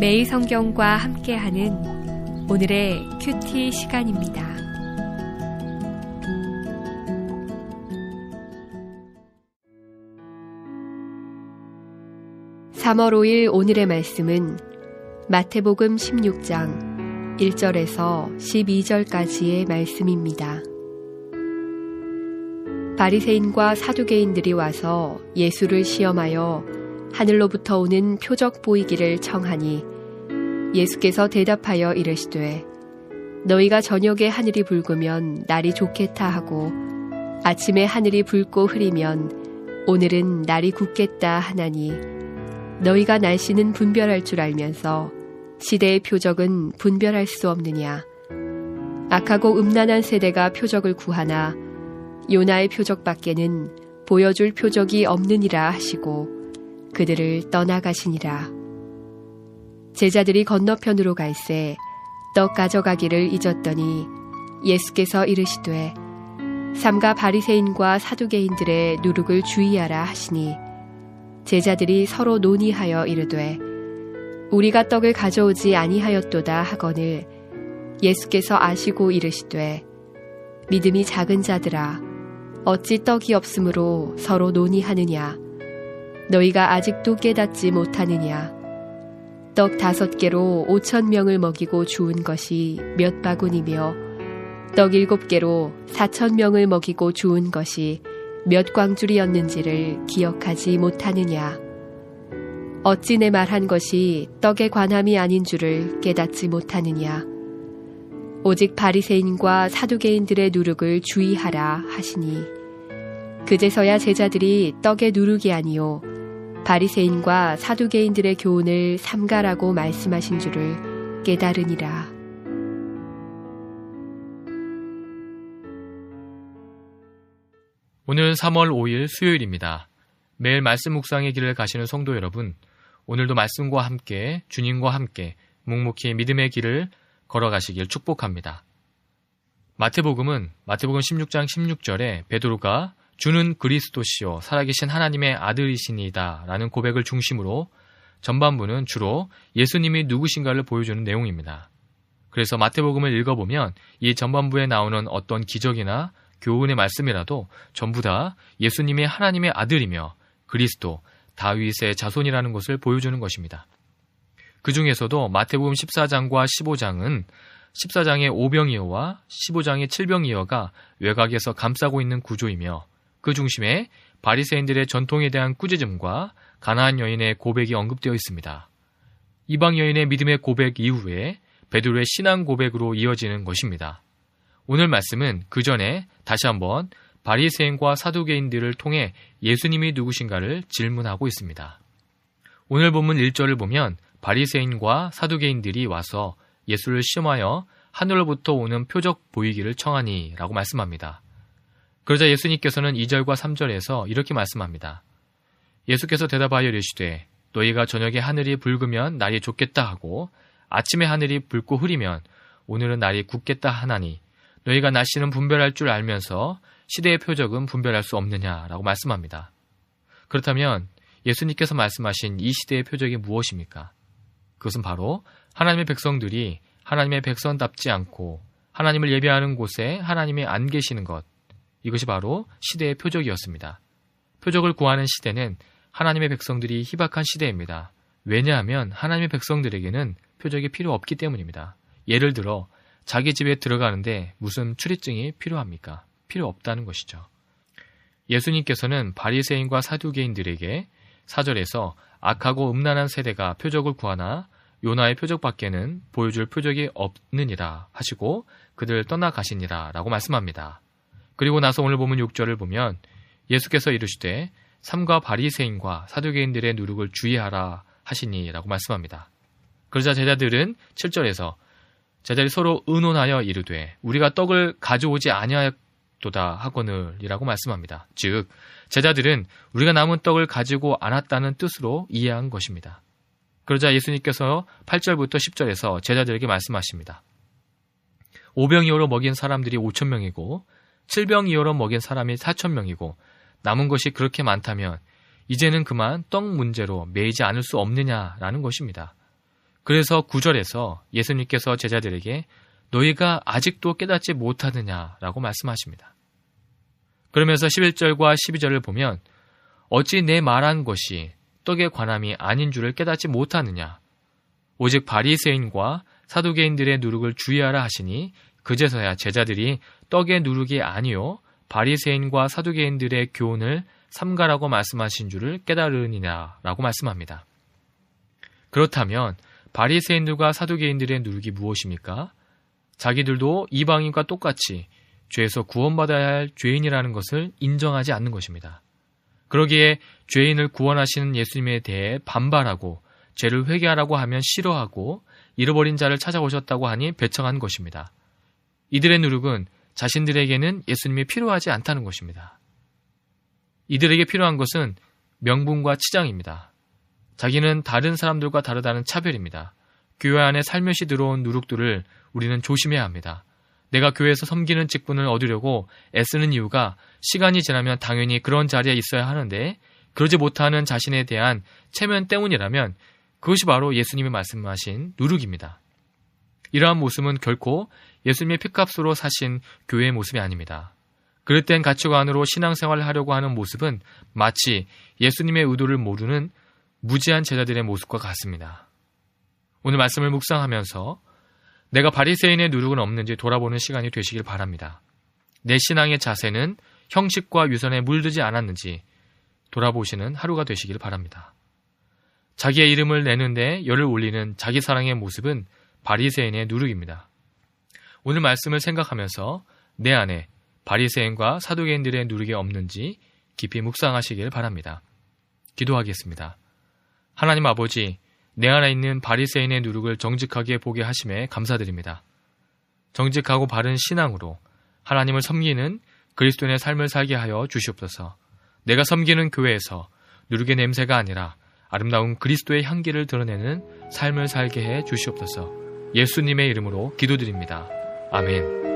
매일 성경과 함께하는 오늘의 큐티 시간입니다. (3월 5일) 오늘의 말씀은 마태복음 (16장) (1절에서) (12절까지의) 말씀입니다. 바리새인과 사두개인들이 와서 예수를 시험하여 하늘로부터 오는 표적 보이기를 청하니 예수께서 대답하여 이르시되 너희가 저녁에 하늘이 붉으면 날이 좋겠다 하고 아침에 하늘이 붉고 흐리면 오늘은 날이 굳겠다 하나니 너희가 날씨는 분별할 줄 알면서 시대의 표적은 분별할 수 없느냐 악하고 음란한 세대가 표적을 구하나 요나의 표적밖에는 보여줄 표적이 없느니라 하시고 그들을 떠나가시니라. 제자들이 건너편으로 갈새 떡 가져가기를 잊었더니 예수께서 이르시되 삼가 바리새인과 사두개인들의 누룩을 주의하라 하시니 제자들이 서로 논의하여 이르되 우리가 떡을 가져오지 아니하였도다 하거늘 예수께서 아시고 이르시되 믿음이 작은 자들아 어찌 떡이 없으므로 서로 논의하느냐 너희가 아직도 깨닫지 못하느냐? 떡 다섯 개로 오천 명을 먹이고 주운 것이 몇 바구니며 떡 일곱 개로 사천 명을 먹이고 주운 것이 몇 광줄이었는지를 기억하지 못하느냐? 어찌 내 말한 것이 떡에 관함이 아닌 줄을 깨닫지 못하느냐? 오직 바리새인과 사두개인들의 누룩을 주의하라 하시니 그제서야 제자들이 떡의 누룩이 아니요 바리새인과 사두개인들의 교훈을 삼가라고 말씀하신 줄을 깨달으니라. 오늘은 3월 5일 수요일입니다. 매일 말씀 묵상의 길을 가시는 성도 여러분, 오늘도 말씀과 함께 주님과 함께 묵묵히 믿음의 길을 걸어가시길 축복합니다. 마태복음은 마태복음 16장 16절에 베드로가 주는 그리스도시요 살아계신 하나님의 아들이시니다 라는 고백을 중심으로 전반부는 주로 예수님이 누구신가를 보여주는 내용입니다. 그래서 마태복음을 읽어보면 이 전반부에 나오는 어떤 기적이나 교훈의 말씀이라도 전부 다 예수님이 하나님의 아들이며 그리스도, 다윗의 자손이라는 것을 보여주는 것입니다. 그 중에서도 마태복음 14장과 15장은 14장의 오병이어와 15장의 칠병이어가 외곽에서 감싸고 있는 구조이며 그 중심에 바리새인들의 전통에 대한 꾸짖음과 가나안 여인의 고백이 언급되어 있습니다. 이방 여인의 믿음의 고백 이후에 베드로의 신앙 고백으로 이어지는 것입니다. 오늘 말씀은 그 전에 다시 한번 바리새인과 사두개인들을 통해 예수님이 누구신가를 질문하고 있습니다. 오늘 본문 1절을 보면 바리새인과 사두개인들이 와서 예수를 시험하여 하늘로부터 오는 표적 보이기를 청하니라고 말씀합니다. 그러자 예수님께서는 2절과 3절에서 이렇게 말씀합니다. 예수께서 대답하여 이르시되 너희가 저녁에 하늘이 붉으면 날이 좋겠다 하고 아침에 하늘이 붉고 흐리면 오늘은 날이 굳겠다 하나니 너희가 날씨는 분별할 줄 알면서 시대의 표적은 분별할 수 없느냐라고 말씀합니다. 그렇다면 예수님께서 말씀하신 이 시대의 표적이 무엇입니까? 그것은 바로 하나님의 백성들이 하나님의 백성답지 않고 하나님을 예배하는 곳에 하나님이 안 계시는 것, 이것이 바로 시대의 표적이었습니다. 표적을 구하는 시대는 하나님의 백성들이 희박한 시대입니다. 왜냐하면 하나님의 백성들에게는 표적이 필요 없기 때문입니다. 예를 들어 자기 집에 들어가는데 무슨 출입증이 필요합니까? 필요 없다는 것이죠. 예수님께서는 바리새인과 사두개인들에게 사절에서 악하고 음란한 세대가 표적을 구하나 요나의 표적밖에는 보여줄 표적이 없느니라 하시고 그들 떠나가시니라 라고 말씀합니다. 그리고 나서 오늘 보면 6절을 보면 예수께서 이르시되 삼과 바리새인과 사두개인들의 누룩을 주의하라 하시니라고 말씀합니다. 그러자 제자들은 7절에서 제자들이 서로 의논하여 이르되 우리가 떡을 가져오지 아니하였도다 하거늘이라고 말씀합니다. 즉 제자들은 우리가 남은 떡을 가지고 않았다는 뜻으로 이해한 것입니다. 그러자 예수님께서 8절부터 10절에서 제자들에게 말씀하십니다. 오병이어로 먹인 사람들이 5천 명이고 칠병이어로 먹인 사람이 4천 명이고 남은 것이 그렇게 많다면 이제는 그만 떡 문제로 매이지 않을 수 없느냐라는 것입니다. 그래서 구절에서 예수님께서 제자들에게 너희가 아직도 깨닫지 못하느냐라고 말씀하십니다. 그러면서 11절과 12절을 보면 어찌 내 말한 것이 떡의 관함이 아닌 줄을 깨닫지 못하느냐 오직 바리새인과 사두개인들의 누룩을 주의하라 하시니 그제서야 제자들이 떡의 누룩이 아니요 바리새인과 사두개인들의 교훈을 삼가라고 말씀하신 줄을 깨달으니라라고 말씀합니다. 그렇다면 바리새인들과 사두개인들의 누룩이 무엇입니까? 자기들도 이방인과 똑같이 죄에서 구원받아야 할 죄인이라는 것을 인정하지 않는 것입니다. 그러기에 죄인을 구원하시는 예수님에 대해 반발하고 죄를 회개하라고 하면 싫어하고 잃어버린 자를 찾아오셨다고 하니 배척한 것입니다. 이들의 누룩은 자신들에게는 예수님이 필요하지 않다는 것입니다. 이들에게 필요한 것은 명분과 치장입니다. 자기는 다른 사람들과 다르다는 차별입니다. 교회 안에 살며시 들어온 누룩들을 우리는 조심해야 합니다. 내가 교회에서 섬기는 직분을 얻으려고 애쓰는 이유가 시간이 지나면 당연히 그런 자리에 있어야 하는데 그러지 못하는 자신에 대한 체면 때문이라면 그것이 바로 예수님이 말씀하신 누룩입니다. 이러한 모습은 결코 예수님의 피값으로 사신 교회의 모습이 아닙니다. 그릇된 가치관으로 신앙생활을 하려고 하는 모습은 마치 예수님의 의도를 모르는 무지한 제자들의 모습과 같습니다. 오늘 말씀을 묵상하면서 내가 바리새인의 누룩은 없는지 돌아보는 시간이 되시길 바랍니다. 내 신앙의 자세는 형식과 유선에 물들지 않았는지 돌아보시는 하루가 되시길 바랍니다. 자기의 이름을 내는데 열을 올리는 자기 사랑의 모습은 바리새인의 누룩입니다. 오늘 말씀을 생각하면서 내 안에 바리새인과 사두개인들의 누룩이 없는지 깊이 묵상하시길 바랍니다. 기도하겠습니다. 하나님 아버지, 내 안에 있는 바리새인의 누룩을 정직하게 보게 하심에 감사드립니다. 정직하고 바른 신앙으로 하나님을 섬기는 그리스도인의 삶을 살게 하여 주시옵소서. 내가 섬기는 교회에서 누룩의 냄새가 아니라 아름다운 그리스도의 향기를 드러내는 삶을 살게 해 주시옵소서. 예수님의 이름으로 기도드립니다. 아멘.